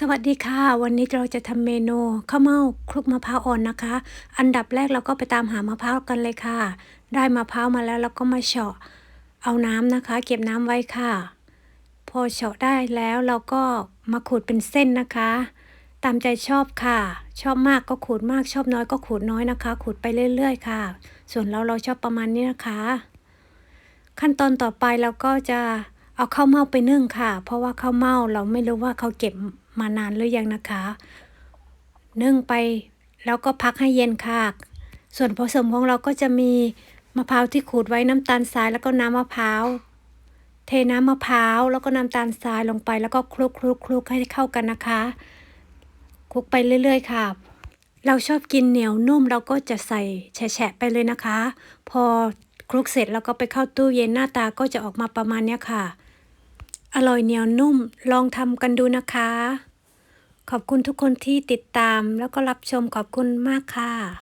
สวัสดีค่ะ วันนี้เราจะทำเมนูข้าวเม่าคลุกมะพร้าวอ่อนนะคะ อันดับแรกเราก็ไปตามหามะพร้าวกันเลยค่ะ ได้มะพร้าวมาแล้วเราก็มาเฉาะ เอาน้ำนะคะ เก็บน้ำไว้ค่ะ พอเฉาะได้แล้วเราก็มาขูดเป็นเส้นนะคะ ตามใจชอบค่ะ ชอบมากก็ขูดมากชอบน้อยก็ขูดน้อยนะคะ ขูดไปเรื่อย ๆ ค่ะ ส่วนเราเราชอบประมาณนี้นะคะ ขั้นตอนต่อไปเราก็จะเอาข้าวเม่าไปนึ่งค่ะ เพราะว่าข้าวเม่าเราไม่รู้ว่าเขาเก็บ มานานหรือยังนะคะ นึ่งไปแล้วก็พักให้เย็นค่ะ ส่วนผสมของเราก็จะมีมะพร้าวที่ขูดไว้น้ำตาลทรายแล้วก็น้ำมะพร้าว เทน้ำมะพร้าวแล้วก็น้ำตาลทรายลงไปแล้วก็คลุกคลุกคลุกให้เข้ากันนะคะคลุกไปเรื่อย ๆ ค่ะ เราชอบกินเหนียวนุ่มเราก็จะใส่แฉะไปเลยนะคะ พอคลุกเสร็จแล้วก็ไปเข้าตู้เย็นหน้าตาก็จะออกมาประมาณนี้ค่ะ อร่อยเหนียวนุ่มลองทำกันดูนะคะ ขอบคุณทุกคนที่ติดตามแล้วก็รับชมขอบคุณมากค่ะ